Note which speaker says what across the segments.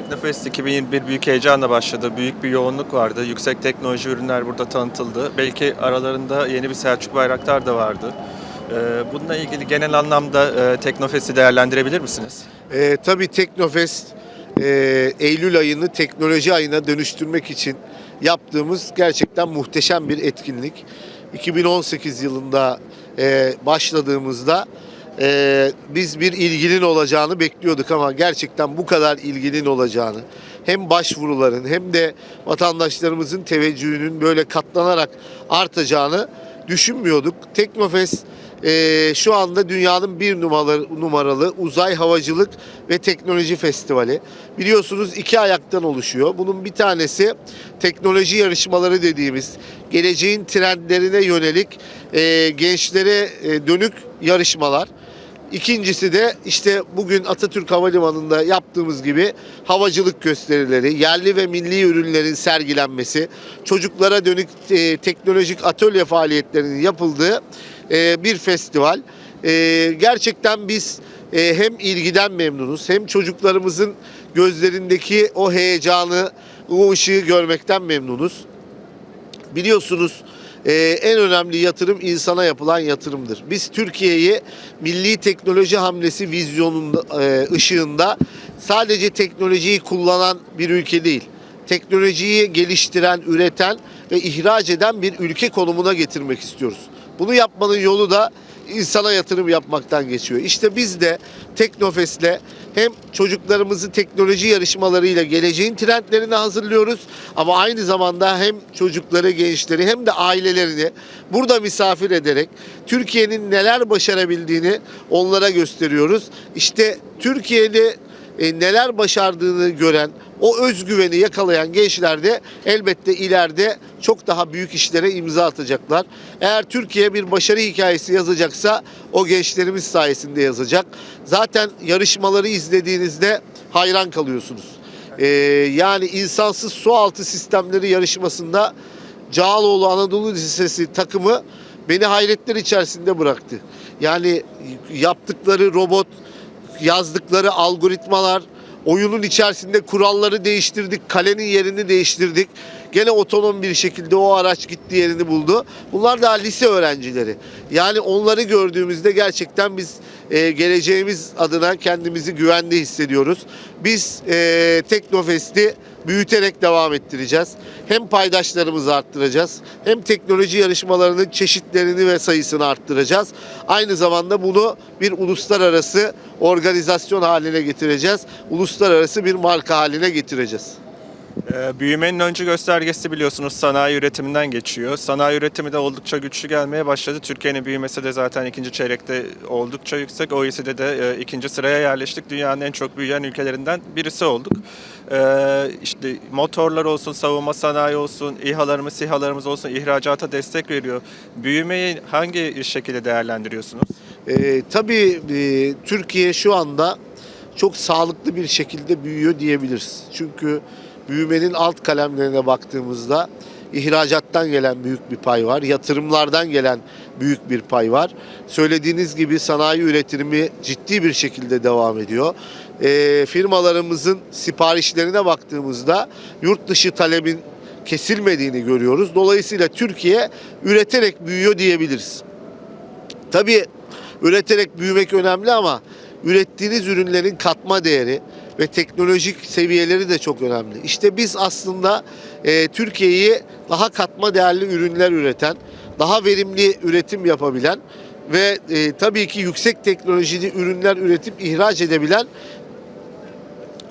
Speaker 1: Teknofest 2021 büyük heyecanla başladı. Büyük bir yoğunluk vardı. Yüksek teknoloji ürünler burada tanıtıldı. Belki aralarında yeni bir Selçuk Bayraktar da vardı. Ee, Bununla ilgili genel anlamda e, Teknofest'i değerlendirebilir misiniz?
Speaker 2: Ee, tabii Teknofest e, Eylül ayını teknoloji ayına dönüştürmek için yaptığımız gerçekten muhteşem bir etkinlik. 2018 yılında e, başladığımızda e, biz bir ilginin olacağını bekliyorduk ama gerçekten bu kadar ilginin olacağını hem başvuruların hem de vatandaşlarımızın teveccühünün böyle katlanarak artacağını düşünmüyorduk. Teknofest ee, şu anda dünyanın bir numaralı, numaralı uzay havacılık ve teknoloji festivali. Biliyorsunuz iki ayaktan oluşuyor. Bunun bir tanesi teknoloji yarışmaları dediğimiz geleceğin trendlerine yönelik e, gençlere e, dönük yarışmalar. İkincisi de işte bugün Atatürk Havalimanı'nda yaptığımız gibi havacılık gösterileri, yerli ve milli ürünlerin sergilenmesi, çocuklara dönük e, teknolojik atölye faaliyetlerinin yapıldığı e, bir festival. E, gerçekten biz e, hem ilgiden memnunuz hem çocuklarımızın gözlerindeki o heyecanı, o ışığı görmekten memnunuz. Biliyorsunuz e, en önemli yatırım insana yapılan yatırımdır. Biz Türkiye'yi milli teknoloji hamlesi vizyonunda e, ışığında sadece teknolojiyi kullanan bir ülke değil. Teknolojiyi geliştiren, üreten ve ihraç eden bir ülke konumuna getirmek istiyoruz. Bunu yapmanın yolu da insana yatırım yapmaktan geçiyor. İşte biz de Teknofest'le hem çocuklarımızı teknoloji yarışmalarıyla geleceğin trendlerine hazırlıyoruz ama aynı zamanda hem çocukları, gençleri hem de ailelerini burada misafir ederek Türkiye'nin neler başarabildiğini onlara gösteriyoruz. İşte Türkiye'de e, neler başardığını gören, o özgüveni yakalayan gençler de elbette ileride çok daha büyük işlere imza atacaklar. Eğer Türkiye bir başarı hikayesi yazacaksa o gençlerimiz sayesinde yazacak. Zaten yarışmaları izlediğinizde hayran kalıyorsunuz. Ee, yani insansız sualtı sistemleri yarışmasında Cağaloğlu Anadolu Lisesi takımı beni hayretler içerisinde bıraktı. Yani yaptıkları robot, yazdıkları algoritmalar, oyunun içerisinde kuralları değiştirdik, kalenin yerini değiştirdik. Gene otonom bir şekilde o araç gitti yerini buldu. Bunlar daha lise öğrencileri. Yani onları gördüğümüzde gerçekten biz e, geleceğimiz adına kendimizi güvende hissediyoruz. Biz e, Teknofest'i büyüterek devam ettireceğiz. Hem paydaşlarımızı arttıracağız hem teknoloji yarışmalarının çeşitlerini ve sayısını arttıracağız. Aynı zamanda bunu bir uluslararası organizasyon haline getireceğiz. Uluslararası bir marka haline getireceğiz.
Speaker 1: Ee, Büyümenin öncü göstergesi biliyorsunuz sanayi üretiminden geçiyor. Sanayi üretimi de oldukça güçlü gelmeye başladı. Türkiye'nin büyümesi de zaten ikinci çeyrekte oldukça yüksek. OECD'de de e, ikinci sıraya yerleştik. Dünyanın en çok büyüyen ülkelerinden birisi olduk. Ee, işte motorlar olsun, savunma sanayi olsun, İHA'larımız, SİHA'larımız olsun ihracata destek veriyor. Büyümeyi hangi şekilde değerlendiriyorsunuz?
Speaker 2: Ee, tabii e, Türkiye şu anda çok sağlıklı bir şekilde büyüyor diyebiliriz. Çünkü büyümenin alt kalemlerine baktığımızda ihracattan gelen büyük bir pay var, yatırımlardan gelen büyük bir pay var. Söylediğiniz gibi sanayi üretimi ciddi bir şekilde devam ediyor. Ee, firmalarımızın siparişlerine baktığımızda yurt dışı talebin kesilmediğini görüyoruz. Dolayısıyla Türkiye üreterek büyüyor diyebiliriz. Tabii üreterek büyümek önemli ama ürettiğiniz ürünlerin katma değeri ve teknolojik seviyeleri de çok önemli. İşte biz aslında e, Türkiye'yi daha katma değerli ürünler üreten, daha verimli üretim yapabilen ve e, tabii ki yüksek teknolojili ürünler üretip ihraç edebilen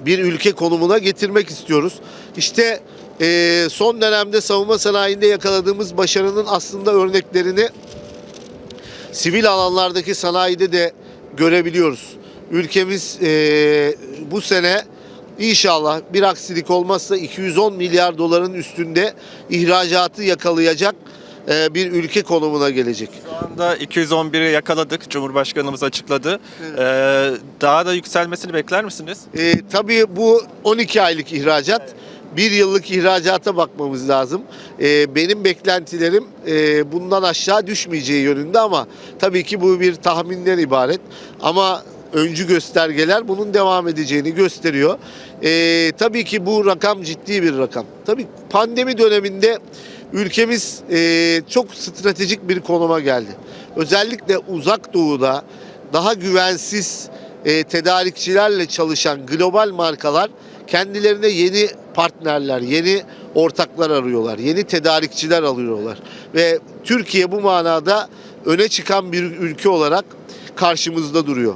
Speaker 2: bir ülke konumuna getirmek istiyoruz. İşte e, son dönemde savunma sanayinde yakaladığımız başarının aslında örneklerini sivil alanlardaki sanayide de görebiliyoruz. Ülkemiz e, bu sene inşallah bir aksilik olmazsa 210 milyar doların üstünde ihracatı yakalayacak e, bir ülke konumuna gelecek.
Speaker 1: Şu anda 211'i yakaladık. Cumhurbaşkanımız açıkladı. Ee, daha da yükselmesini bekler misiniz?
Speaker 2: E, tabii bu 12 aylık ihracat. Bir yıllık ihracata bakmamız lazım. E, benim beklentilerim e, bundan aşağı düşmeyeceği yönünde ama tabii ki bu bir tahminden ibaret. Ama öncü göstergeler bunun devam edeceğini gösteriyor. Ee, tabii ki bu rakam ciddi bir rakam. Tabii pandemi döneminde ülkemiz e, çok stratejik bir konuma geldi. Özellikle uzak doğuda daha güvensiz e, tedarikçilerle çalışan global markalar kendilerine yeni partnerler, yeni ortaklar arıyorlar, yeni tedarikçiler arıyorlar. Ve Türkiye bu manada öne çıkan bir ülke olarak karşımızda duruyor.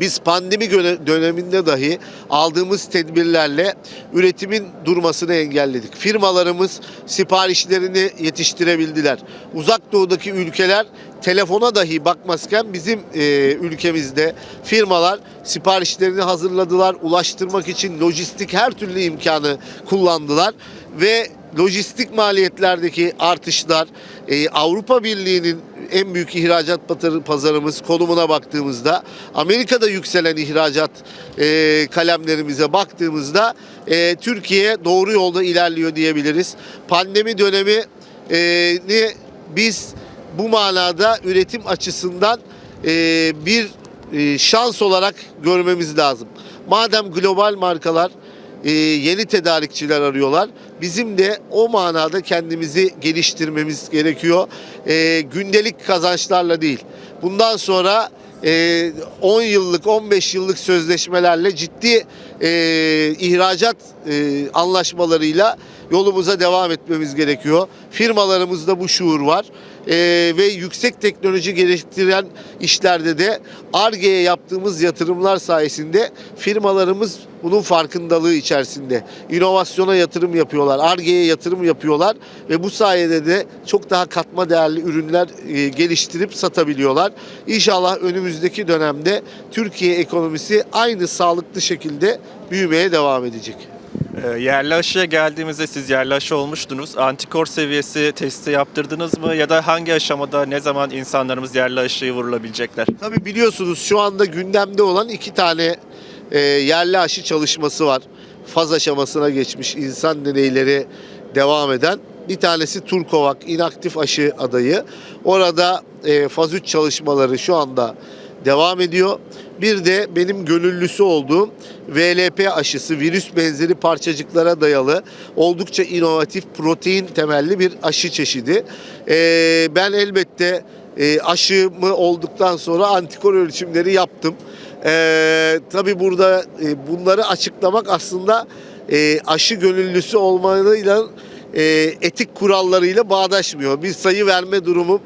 Speaker 2: Biz pandemi döneminde dahi aldığımız tedbirlerle üretimin durmasını engelledik. Firmalarımız siparişlerini yetiştirebildiler. Uzak doğudaki ülkeler telefona dahi bakmazken bizim e, ülkemizde firmalar siparişlerini hazırladılar. Ulaştırmak için lojistik her türlü imkanı kullandılar ve lojistik maliyetlerdeki artışlar e, Avrupa Birliği'nin en büyük ihracat pazarı- pazarımız konumuna baktığımızda Amerika'da yükselen ihracat e, kalemlerimize baktığımızda e, Türkiye doğru yolda ilerliyor diyebiliriz. Pandemi dönemi e, ni biz bu manada üretim açısından e, bir e, şans olarak görmemiz lazım. Madem global markalar e, yeni tedarikçiler arıyorlar. Bizim de o manada kendimizi geliştirmemiz gerekiyor. E, gündelik kazançlarla değil. Bundan sonra e, 10 yıllık 15 yıllık sözleşmelerle ciddi e, ihracat e, anlaşmalarıyla yolumuza devam etmemiz gerekiyor. Firmalarımızda bu şuur var. E, ve yüksek teknoloji gerektiren işlerde de ARGE'ye yaptığımız yatırımlar sayesinde firmalarımız bunun farkındalığı içerisinde. İnovasyona yatırım yapıyorlar, ARGE'ye yatırım yapıyorlar ve bu sayede de çok daha katma değerli ürünler e, geliştirip satabiliyorlar. İnşallah önümüzdeki dönemde Türkiye ekonomisi aynı sağlıklı şekilde büyümeye devam edecek.
Speaker 1: Ee, yerli aşıya geldiğimizde siz yerli aşı olmuştunuz. Antikor seviyesi testi yaptırdınız mı? Ya da hangi aşamada ne zaman insanlarımız yerli aşıyı vurulabilecekler?
Speaker 2: Tabii biliyorsunuz şu anda gündemde olan iki tane e, yerli aşı çalışması var. Faz aşamasına geçmiş insan deneyleri devam eden. Bir tanesi Turkovak inaktif aşı adayı. Orada e, faz 3 çalışmaları şu anda devam ediyor. Bir de benim gönüllüsü olduğum VLP aşısı virüs benzeri parçacıklara dayalı oldukça inovatif protein temelli bir aşı çeşidi. E, ben elbette e, aşımı olduktan sonra antikor ölçümleri yaptım. E, tabii burada e, bunları açıklamak aslında e, aşı gönüllüsü olmalıyla e, etik kurallarıyla bağdaşmıyor. Bir sayı verme durumum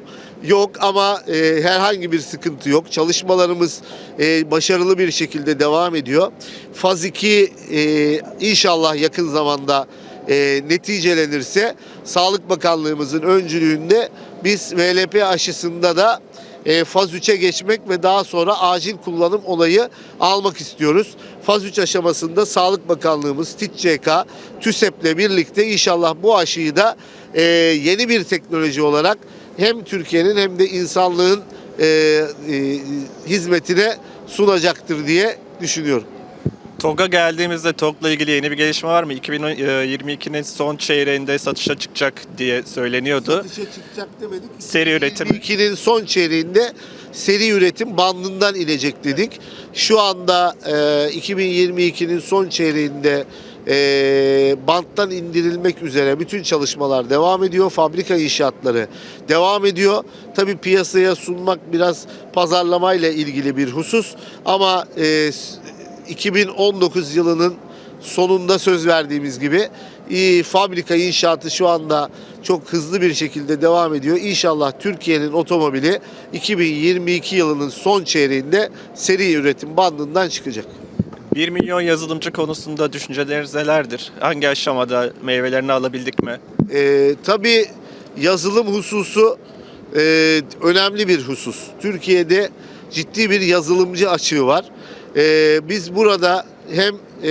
Speaker 2: yok ama e, herhangi bir sıkıntı yok. Çalışmalarımız e, başarılı bir şekilde devam ediyor. Faz 2 e, inşallah yakın zamanda e, neticelenirse Sağlık Bakanlığımızın öncülüğünde biz VLP aşısında da e, faz 3'e geçmek ve daha sonra acil kullanım olayı almak istiyoruz. Faz 3 aşamasında Sağlık Bakanlığımız, TİTCK, TÜSEP'le birlikte inşallah bu aşıyı da e, yeni bir teknoloji olarak hem Türkiye'nin hem de insanlığın e, e, hizmetine sunacaktır diye düşünüyorum.
Speaker 1: TOG'a geldiğimizde TOG'la ilgili yeni bir gelişme var mı? 2022'nin son çeyreğinde satışa çıkacak diye söyleniyordu.
Speaker 2: Satışa çıkacak demedik.
Speaker 1: Seri üretim.
Speaker 2: 2022'nin son çeyreğinde seri üretim bandından inecek dedik. Şu anda e, 2022'nin son çeyreğinde e, banttan indirilmek üzere bütün çalışmalar devam ediyor. Fabrika inşaatları devam ediyor. Tabii piyasaya sunmak biraz pazarlamayla ilgili bir husus ama e, 2019 yılının sonunda söz verdiğimiz gibi e, fabrika inşaatı şu anda çok hızlı bir şekilde devam ediyor. İnşallah Türkiye'nin otomobili 2022 yılının son çeyreğinde seri üretim bandından çıkacak.
Speaker 1: 1 milyon yazılımcı konusunda düşünceleriniz nelerdir? Hangi aşamada meyvelerini alabildik mi?
Speaker 2: Ee, tabii yazılım hususu e, önemli bir husus. Türkiye'de ciddi bir yazılımcı açığı var. Ee, biz burada hem e,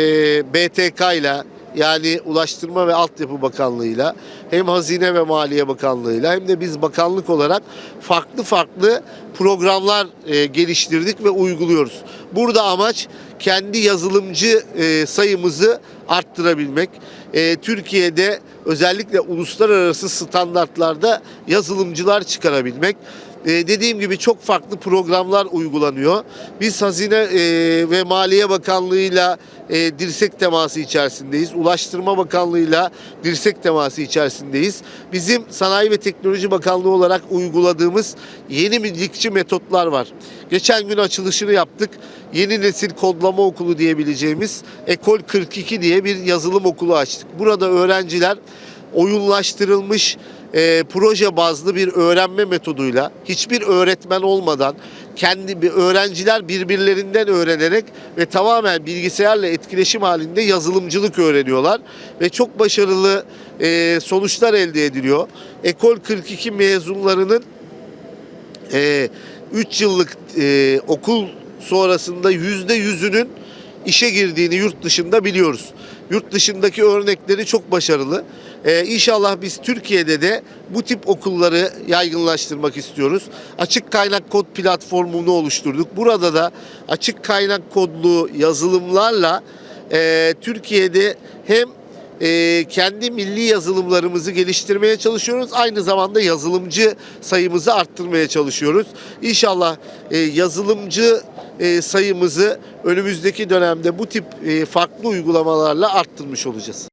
Speaker 2: BTK ile yani Ulaştırma ve Altyapı Bakanlığı'yla hem Hazine ve Maliye Bakanlığı'yla hem de biz bakanlık olarak farklı farklı programlar e, geliştirdik ve uyguluyoruz. Burada amaç kendi yazılımcı e, sayımızı arttırabilmek. E, Türkiye'de özellikle uluslararası standartlarda yazılımcılar çıkarabilmek. E, dediğim gibi çok farklı programlar uygulanıyor. Biz Hazine e, ve Maliye Bakanlığı'yla e, dirsek teması içerisindeyiz. Ulaştırma Bakanlığı'yla dirsek teması içerisindeyiz. Bizim Sanayi ve Teknoloji Bakanlığı olarak uyguladığımız yeni milikçi metotlar var. Geçen gün açılışını yaptık. Yeni nesil kodlama okulu diyebileceğimiz Ekol 42 diye bir yazılım okulu açtık. Burada öğrenciler oyunlaştırılmış e, proje bazlı bir öğrenme metoduyla hiçbir öğretmen olmadan kendi öğrenciler birbirlerinden öğrenerek ve tamamen bilgisayarla etkileşim halinde yazılımcılık öğreniyorlar ve çok başarılı e, sonuçlar elde ediliyor. Ekol 42 mezunlarının 3 yıllık e, okul sonrasında yüzde yüzünün işe girdiğini yurt dışında biliyoruz. Yurt dışındaki örnekleri çok başarılı. E, inşallah biz Türkiye'de de bu tip okulları yaygınlaştırmak istiyoruz. Açık kaynak kod platformunu oluşturduk. Burada da açık kaynak kodlu yazılımlarla e, Türkiye'de hem e, kendi milli yazılımlarımızı geliştirmeye çalışıyoruz. Aynı zamanda yazılımcı sayımızı arttırmaya çalışıyoruz. İnşallah e, yazılımcı e, sayımızı önümüzdeki dönemde bu tip e, farklı uygulamalarla arttırmış olacağız.